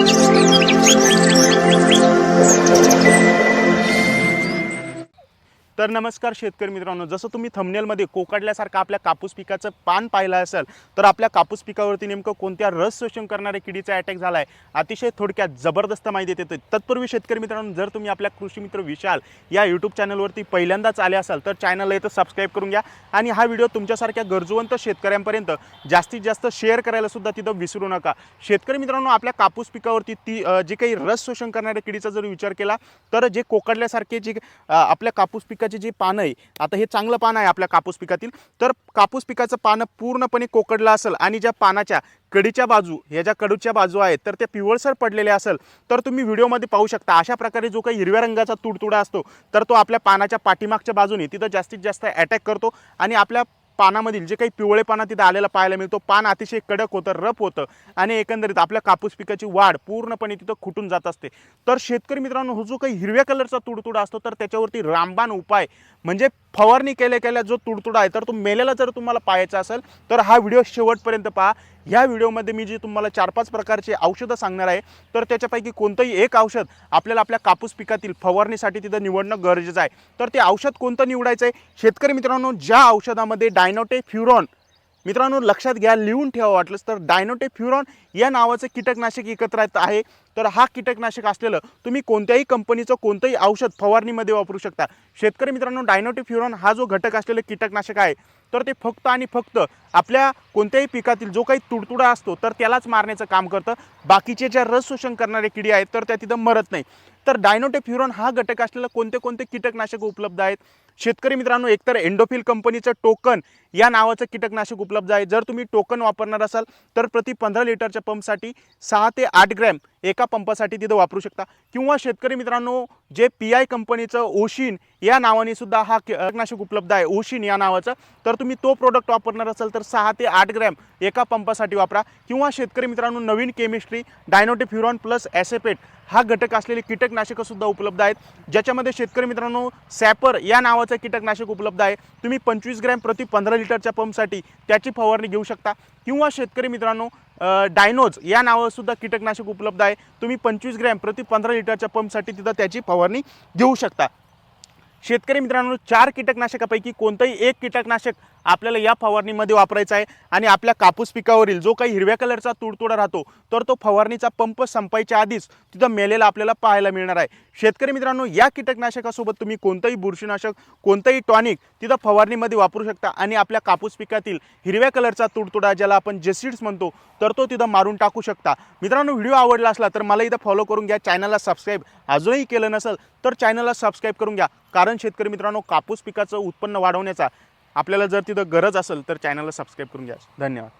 Thank you. तर नमस्कार शेतकरी मित्रांनो जसं तुम्ही थमनेलमध्ये कोकडल्यासारखं आपल्या कापूस पिकाचं पान पाहिलं असेल तर आपल्या कापूस पिकावरती नेमकं कोणत्या रस शोषण करणाऱ्या किडीचा अटॅक झाला आहे अतिशय थोडक्यात जबरदस्त माहिती देते. तत्पूर्वी शेतकरी मित्रांनो जर तुम्ही आपल्या कृषी मित्र विशाल या यूट्यूब चॅनलवरती पहिल्यांदाच आले असाल तर चॅनलला इथं सबस्क्राईब करून घ्या. आणि हा व्हिडिओ तुमच्यासारख्या गरजवंत शेतकऱ्यांपर्यंत जास्तीत जास्त शेअर करायला सुद्धा तिथं विसरू नका. शेतकरी मित्रांनो आपल्या कापूस पिकावरती ती जे काही रस शोषण करणाऱ्या किडीचा जर विचार केला तर जे कोकडल्यासारखे जे आपल्या कापूस पिकाची जी पानं आहे आता हे चांगलं पान आहे आपल्या कापूस पिकातील तर कापूस पिकाचं पानं पूर्णपणे कोकडलं असेल आणि ज्या पानाच्या कडीच्या बाजू ह्या ज्या कडूच्या बाजू आहेत तर त्या पिवळसर पडलेल्या असेल तर तुम्ही व्हिडिओमध्ये पाहू शकता. अशा प्रकारे जो काही हिरव्या रंगाचा तुडतुडा असतो तर तो आपल्या पानाच्या पाठीमागच्या बाजूने तिथं जास्तीत जास्त अटॅक करतो आणि आपल्या पानामधील जे काही पिवळेपणा तिथं आलेला पाहायला मिळतो पान अतिशय कडक होतं रफ होतं आणि एकंदरीत आपल्या कापूस पिकाची वाढ पूर्णपणे तिथं खुटून जात असते. तर शेतकरी मित्रांनो हो जो काही हिरव्या कलरचा तुडतुडा असतो तर त्याच्यावरती रामबाण उपाय म्हणजे फवारणी केल्या केल्या जो तुडतुडा आहे तर तो मेलेला जर तुम्हाला पाहायचा असेल तर हा व्हिडिओ शेवटपर्यंत पहा. ह्या व्हिडिओमध्ये मी जी तुम्हाला चार पाच प्रकारचे औषधं सांगणार आहे तर त्याच्यापैकी कोणतंही एक औषध आपल्याला आपल्या कापूस पिकातील फवारणीसाठी तिथं निवडणं गरजेचं आहे. तर ते औषध कोणतं निवडायचं आहे शेतकरी मित्रांनो ज्या औषधामध्ये डायनोटे फ्युरॉन मित्रांनो लक्षात घ्या लिहून ठेवा वाटलंच तर. डायनोटेफ्युरॉन या नावाचं कीटकनाशक एकत्र आहे. तर हा कीटकनाशक असलेलं तुम्ही कोणत्याही कंपनीचं कोणतंही औषध फवारणीमध्ये वापरू शकता. शेतकरी मित्रांनो डायनोटे फ्युरॉन हा जो घटक असलेलं कीटकनाशक आहे तर ते फक्त आणि फक्त आपल्या कोणत्याही पिकातील जो काही तुडतुडा असतो तर त्यालाच मारण्याचं काम करतं. बाकीचे ज्या रस शोषण करणारे किडी आहेत तर त्या तिथं मरत नाही. तर डायनोटेफ्युरॉन हा घटक असलेलं कोणते कोणते कीटकनाशक उपलब्ध आहेत? शेतकरी मित्रांनो एकतर एंडोफिल कंपनीचं टोकन या नावाचं कीटकनाशक उपलब्ध आहे. जर तुम्ही टोकन वापरणार असाल तर प्रति पंधरा लिटरच्या पंपसाठी सहा ते आठ ग्रॅम एका पंपासाठी तिथं वापरू शकता. किंवा शेतकरी मित्रांनो जे पी आय कंपनीचं ओशिन या नावाने सुद्धा हा कीटकनाशक उपलब्ध आहे. ओशिन या नावाचं. तर तुम्ही तो प्रोडक्ट वापरणार असाल तर सहा ते आठ ग्रॅम एका पंपासाठी वापरा. किंवा शेतकरी मित्रांनो नवीन केमिस्ट्री डायनोटिफ्युरॉन प्लस ॲसेपेट हा घटक असलेले कीटकनाशकंसुद्धा उपलब्ध आहेत. ज्याच्यामध्ये शेतकरी मित्रांनो सॅपर या नावाचं कीटकनाशक उपलब्ध आहे. तुम्ही पंचवीस ग्रॅम प्रति पंधरा लिटरच्या पंपसाठी त्याची फवारणी घेऊ शकता. किंवा शेतकरी मित्रांनो डायनोज या नावासुद्धा कीटकनाशक उपलब्ध आहे. तुम्ही पंचवीस ग्रॅम प्रति पंधरा लिटरच्या पंपसाठी तिथं त्याची फवारणी घेऊ शकता. शेतकरी मित्रांनो चार कीटकनाशकापैकी कोणतंही एक कीटकनाशक आपल्याला या फवारणीमध्ये वापरायचं आहे आणि आपल्या कापूस पिकावरील जो काही हिरव्या कलरचा तुडतुडा राहतो तर तो फवारणीचा पंप संपायच्या आधीच तिथं मेलेला आपल्याला पाहायला मिळणार आहे. शेतकरी मित्रांनो या कीटकनाशकासोबत तुम्ही कोणतंही बुरशीनाशक कोणतंही टॉनिक तिथं फवारणीमध्ये वापरू शकता आणि आपल्या कापूस पिकातील हिरव्या कलरचा तुडतुडा ज्याला आपण जेसिड्स म्हणतो तर तो तिथं मारून टाकू शकता. मित्रांनो व्हिडिओ आवडला असला तर मला इथं फॉलो करून घ्या. चॅनलला सबस्क्राईब अजूनही केलं नसेल तर चॅनलला सबस्क्राईब करून घ्या. कारण शेतकरी मित्रांनो कापूस पिकाचं उत्पन्न वाढवण्याचा आपल्याला जर तिथं गरज असेल तर चॅनलला सबस्क्राईब करून घ्या. धन्यवाद.